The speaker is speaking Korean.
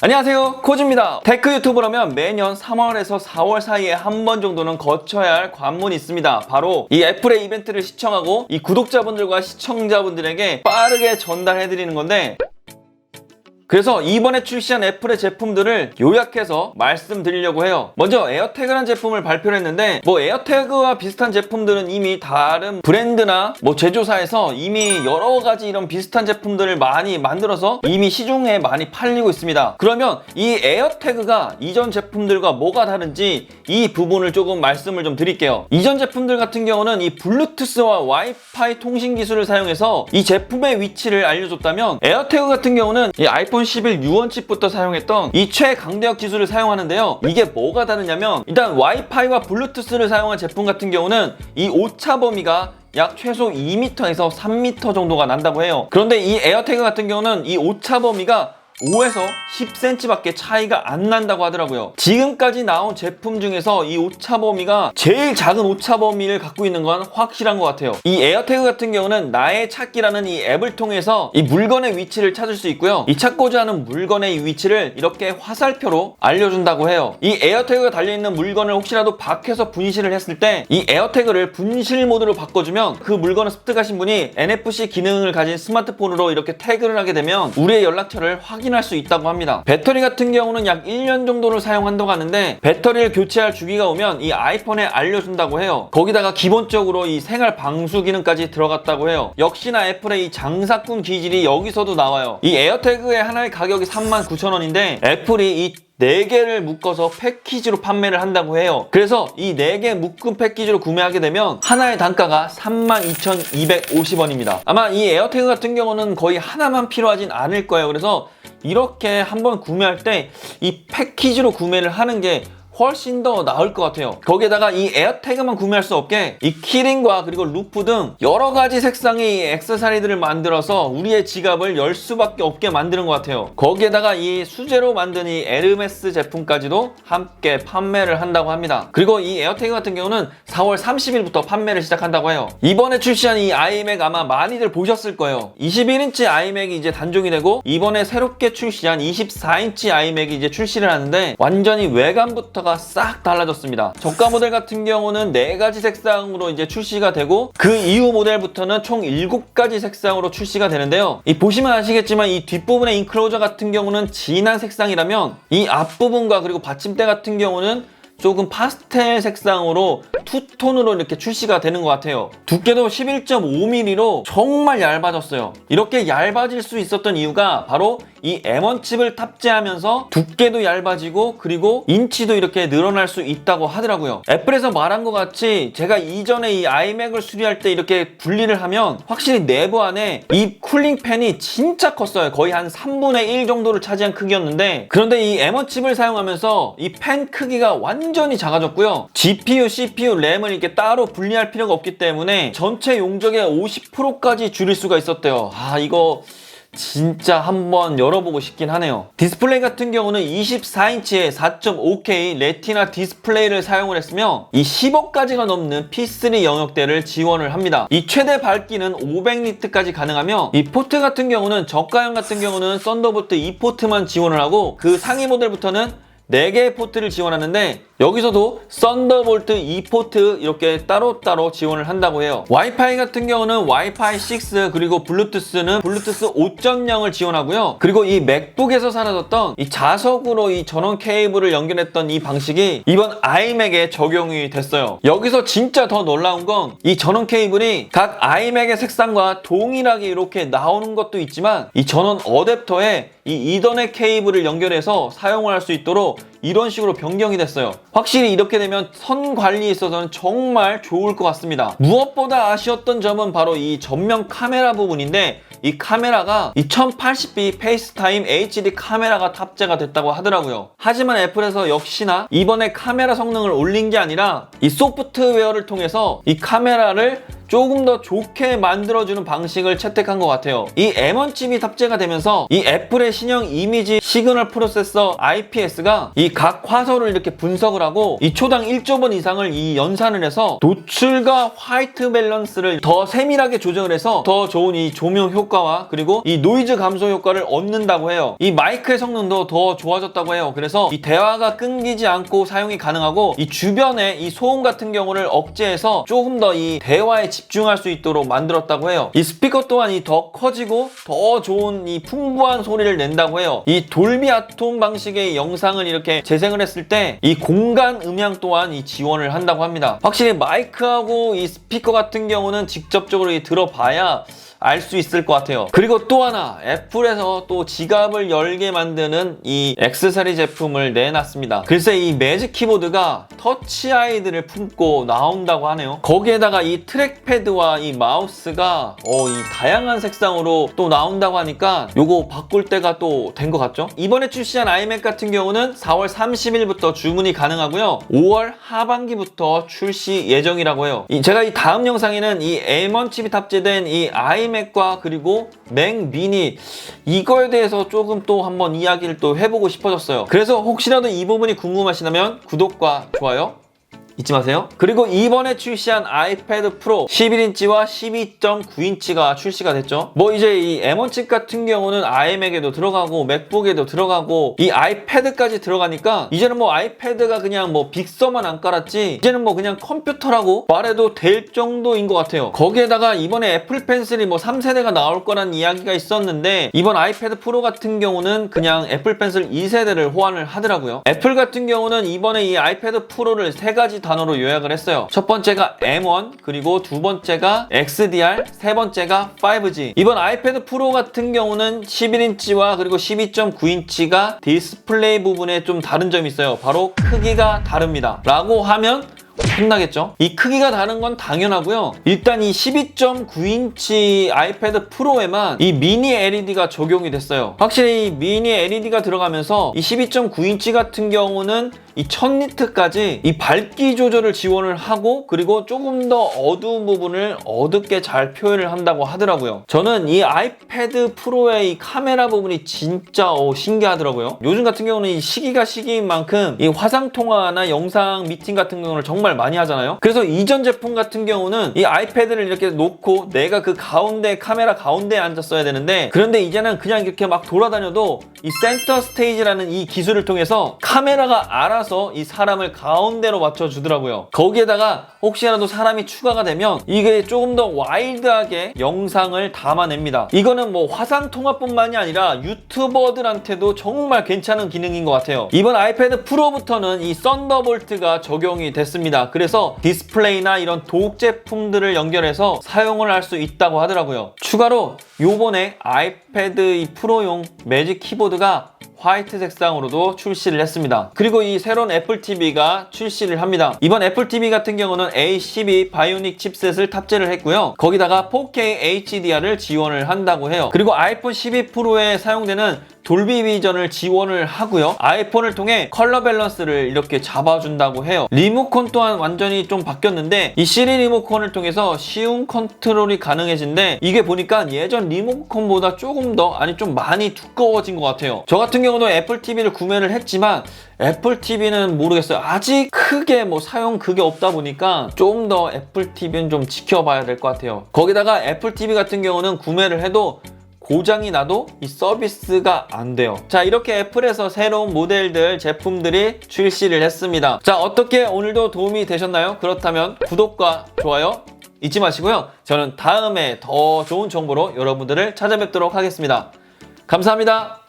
안녕하세요. 코즈입니다. 테크 유튜브라면 매년 3월에서 4월 사이에 한 번 정도는 거쳐야 할 관문이 있습니다. 바로 이 애플의 이벤트를 시청하고 이 구독자분들과 시청자분들에게 빠르게 전달해드리는 건데 그래서 이번에 출시한 애플의 제품들을 요약해서 말씀드리려고 해요. 먼저 에어태그라는 제품을 발표를 했는데 뭐 에어태그와 비슷한 제품들은 이미 다른 브랜드나 뭐 제조사에서 이미 여러 가지 이런 비슷한 제품들을 많이 만들어서 이미 시중에 많이 팔리고 있습니다. 그러면 이 에어태그가 이전 제품들과 뭐가 다른지 이 부분을 조금 말씀을 좀 드릴게요. 이전 제품들 같은 경우는 이 블루투스와 와이파이 통신 기술을 사용해서 이 제품의 위치를 알려줬다면 에어태그 같은 경우는 이 아이폰 11 유원 칩부터 사용했던 이 최강대역 기술을 사용하는데요. 이게 뭐가 다르냐면 일단 와이파이와 블루투스를 사용한 제품 같은 경우는 이 오차 범위가 약 최소 2m에서 3m 정도가 난다고 해요. 그런데 이 에어태그 같은 경우는 이 오차 범위가 5에서 10cm밖에 차이가 안 난다고 하더라고요. 지금까지 나온 제품 중에서 이 오차 범위가 제일 작은 오차 범위를 갖고 있는 건 확실한 것 같아요. 이 에어태그 같은 경우는 나의 찾기라는 이 앱을 통해서 이 물건의 위치를 찾을 수 있고요. 이 찾고자 하는 물건의 위치를 이렇게 화살표로 알려준다고 해요. 이 에어태그가 달려있는 물건을 혹시라도 밖에서 분실을 했을 때 이 에어태그를 분실 모드로 바꿔주면 그 물건을 습득하신 분이 NFC 기능을 가진 스마트폰으로 이렇게 태그를 하게 되면 우리의 연락처를 확인 확인할 수 있다고 합니다. 배터리 같은 경우는 약 1년 정도를 사용한다고 하는데 배터리를 교체할 주기가 오면 이 아이폰에 알려준다고 해요. 거기다가 기본적으로 이 생활 방수 기능까지 들어갔다고 해요. 역시나 애플의 이 장사꾼 기질이 여기서도 나와요. 이 에어태그의 하나의 가격이 39,000원인데 애플이 이 4개를 묶어서 패키지로 판매를 한다고 해요. 그래서 이 4개 묶음 패키지로 구매하게 되면 하나의 단가가 32,250원입니다. 아마 이 에어태그 같은 경우는 거의 하나만 필요하진 않을 거예요. 그래서 이렇게 한번 구매할 때 이 패키지로 구매를 하는 게 훨씬 더 나을 것 같아요. 거기에다가 이 에어태그만 구매할 수 없게 이 키링과 그리고 루프 등 여러 가지 색상의 액세서리들을 만들어서 우리의 지갑을 열 수밖에 없게 만드는 것 같아요. 거기에다가 이 수제로 만든 이 에르메스 제품까지도 함께 판매를 한다고 합니다. 그리고 이 에어태그 같은 경우는 4월 30일부터 판매를 시작한다고 해요. 이번에 출시한 이 아이맥 아마 많이들 보셨을 거예요. 21인치 아이맥이 이제 단종이 되고 이번에 새롭게 출시한 24인치 아이맥이 이제 출시를 하는데 완전히 외관부터가 싹 달라졌습니다. 저가 모델 같은 경우는 4가지 색상으로 이제 출시가 되고 그 이후 모델부터는 총 7가지 색상으로 출시가 되는데요. 이 보시면 아시겠지만 이 뒷부분의 인클로저 같은 경우는 진한 색상이라면 이 앞부분과 그리고 받침대 같은 경우는 조금 파스텔 색상으로 투톤으로 이렇게 출시가 되는 것 같아요. 두께도 11.5mm로 정말 얇아졌어요. 이렇게 얇아질 수 있었던 이유가 바로 이 M1 칩을 탑재하면서 두께도 얇아지고 그리고 인치도 이렇게 늘어날 수 있다고 하더라고요. 애플에서 말한 것 같이 제가 이전에 이 아이맥을 수리할 때 이렇게 분리를 하면 확실히 내부 안에 이 쿨링팬이 진짜 컸어요. 거의 한 3분의 1 정도를 차지한 크기였는데 그런데 이 M1 칩을 사용하면서 이 팬 크기가 완전히 작아졌고요. GPU, CPU, 램을 이렇게 따로 분리할 필요가 없기 때문에 전체 용적의 50%까지 줄일 수가 있었대요. 아 이거 진짜 한번 열어보고 싶긴 하네요. 디스플레이 같은 경우는 24인치의 4.5K 레티나 디스플레이를 사용을 했으며 이 10억까지가 넘는 P3 영역대를 지원을 합니다. 이 최대 밝기는 500니트까지 가능하며 이 포트 같은 경우는 저가형 같은 경우는 썬더볼트 2포트만 지원을 하고 그 상위 모델부터는 4개의 포트를 지원하는데 여기서도 썬더볼트 2포트 이렇게 따로따로 지원을 한다고 해요. 와이파이 같은 경우는 와이파이 6 그리고 블루투스는 블루투스 5.0을 지원하고요. 그리고 이 맥북에서 사라졌던 이 자석으로 이 전원 케이블을 연결했던 이 방식이 이번 아이맥에 적용이 됐어요. 여기서 진짜 더 놀라운 건 이 전원 케이블이 각 아이맥의 색상과 동일하게 이렇게 나오는 것도 있지만 이 전원 어댑터에 이 이더넷 케이블을 연결해서 사용을 할수 있도록 이런 식으로 변경이 됐어요. 확실히 이렇게 되면 선 관리에 있어서는 정말 좋을 것 같습니다. 무엇보다 아쉬웠던 점은 바로 이 전면 카메라 부분인데 이 카메라가 2080p 페이스타임 HD 카메라가 탑재가 됐다고 하더라고요. 하지만 애플에서 역시나 이번에 카메라 성능을 올린 게 아니라 이 소프트웨어를 통해서 이 카메라를 조금 더 좋게 만들어주는 방식을 채택한 것 같아요. 이 M1 칩이 탑재가 되면서 이 애플의 신형 이미지 시그널 프로세서 IPS가 이 각 화소를 이렇게 분석을 하고 이 초당 1조 번 이상을 이 연산을 해서 노출과 화이트 밸런스를 더 세밀하게 조정을 해서 더 좋은 이 조명 효과와 그리고 이 노이즈 감소 효과를 얻는다고 해요. 이 마이크의 성능도 더 좋아졌다고 해요. 그래서 이 대화가 끊기지 않고 사용이 가능하고 이 주변에 이 소음 같은 경우를 억제해서 조금 더 이 대화에 집중할 수 있도록 만들었다고 해요. 이 스피커 또한 이 더 커지고 더 좋은 이 풍부한 소리를 낸다고 해요. 이 돌비 아톰 방식의 영상을 이렇게 재생을 했을 때 이 공간 음향 또한 이 지원을 한다고 합니다. 확실히 마이크하고 이 스피커 같은 경우는 직접적으로 이 들어봐야 알 수 있을 것 같아요. 그리고 또 하나 애플에서 또 지갑을 열게 만드는 이 액세서리 제품을 내놨습니다. 글쎄 이 매직 키보드가 터치 아이들을 품고 나온다고 하네요. 거기에다가 이 트랙 패드와 이 마우스가 어, 이 다양한 색상으로 또 나온다고 하니까 요거 바꿀 때가 또 된 것 같죠? 이번에 출시한 아이맥 같은 경우는 4월 30일부터 주문이 가능하고요. 5월 하반기부터 출시 예정이라고 해요. 이 제가 이 다음 영상에는 이 M1 칩이 탑재된 이 아이맥과 그리고 맥 미니 이거에 대해서 조금 또 한번 이야기를 또 해보고 싶어졌어요. 그래서 혹시라도 이 부분이 궁금하시다면 구독과 좋아요 잊지 마세요. 그리고 이번에 출시한 아이패드 프로 11인치와 12.9인치가 출시가 됐죠. 뭐 이제 이 M1 칩 같은 경우는 아이맥에도 들어가고 맥북에도 들어가고 이 아이패드까지 들어가니까 이제는 뭐 아이패드가 그냥 뭐 빅서만 안 깔았지 이제는 뭐 그냥 컴퓨터라고 말해도 될 정도인 것 같아요. 거기에다가 이번에 애플 펜슬이 뭐 3세대가 나올 거란 이야기가 있었는데 이번 아이패드 프로 같은 경우는 그냥 애플 펜슬 2세대를 호환을 하더라고요. 애플 같은 경우는 이번에 이 아이패드 프로를 세 가지 단어로 요약을 했어요. 첫 번째가 M1, 그리고 두 번째가 XDR, 세 번째가 5G. 이번 아이패드 프로 같은 경우는 11인치와 그리고 12.9인치가 디스플레이 부분에 좀 다른 점이 있어요. 바로 크기가 다릅니다. 라고 하면 혼나겠죠? 이 크기가 다른 건 당연하고요. 일단 이 12.9인치 아이패드 프로에만 이 미니 LED가 적용이 됐어요. 확실히 이 미니 LED가 들어가면서 이 12.9인치 같은 경우는 이 1000니트까지 이 밝기 조절을 지원을 하고 그리고 조금 더 어두운 부분을 어둡게 잘 표현을 한다고 하더라고요. 저는 이 아이패드 프로의 이 카메라 부분이 진짜 어, 신기하더라고요. 요즘 같은 경우는 이 시기가 시기인 만큼 이 화상 통화나 영상 미팅 같은 경우를 정말 많이 하잖아요. 그래서 이전 제품 같은 경우는 이 아이패드를 이렇게 놓고 내가 그 가운데 카메라 가운데에 앉았어야 되는데 그런데 이제는 그냥 이렇게 막 돌아다녀도 이 센터 스테이지라는 이 기술을 통해서 카메라가 알아서 이 사람을 가운데로 맞춰 주더라고요. 거기에다가 혹시라도 사람이 추가가 되면 이게 조금 더 와일드하게 영상을 담아냅니다. 이거는 뭐 화상 통화뿐만이 아니라 유튜버들한테도 정말 괜찮은 기능인 것 같아요. 이번 아이패드 프로부터는 이 썬더볼트가 적용이 됐습니다. 그래서 디스플레이나 이런 도구 제품들을 연결해서 사용을 할 수 있다고 하더라고요. 추가로 요번에 아이패드 이 프로용 매직 키보드가 화이트 색상으로도 출시를 했습니다. 그리고 이 새로운 애플 TV가 출시를 합니다. 이번 애플 TV 같은 경우는 A12 바이오닉 칩셋을 탑재를 했고요. 거기다가 4K HDR을 지원을 한다고 해요. 그리고 아이폰 12 프로에 사용되는 돌비 비전을 지원을 하고요. 아이폰을 통해 컬러 밸런스를 이렇게 잡아준다고 해요. 리모컨 또한 완전히 좀 바뀌었는데 이 시리 리모컨을 통해서 쉬운 컨트롤이 가능해진데 이게 보니까 예전 리모컨보다 조금 더 아니 좀 많이 두꺼워진 것 같아요. 저 같은 경우도 애플 TV를 구매를 했지만 애플 TV는 모르겠어요. 아직 크게 뭐 사용 그게 없다 보니까 좀 더 애플 TV는 좀 지켜봐야 될 것 같아요. 거기다가 애플 TV 같은 경우는 구매를 해도 고장이 나도 이 서비스가 안 돼요. 자, 이렇게 애플에서 새로운 모델들, 제품들이 출시를 했습니다. 자, 어떻게 오늘도 도움이 되셨나요? 그렇다면 구독과 좋아요 잊지 마시고요. 저는 다음에 더 좋은 정보로 여러분들을 찾아뵙도록 하겠습니다. 감사합니다.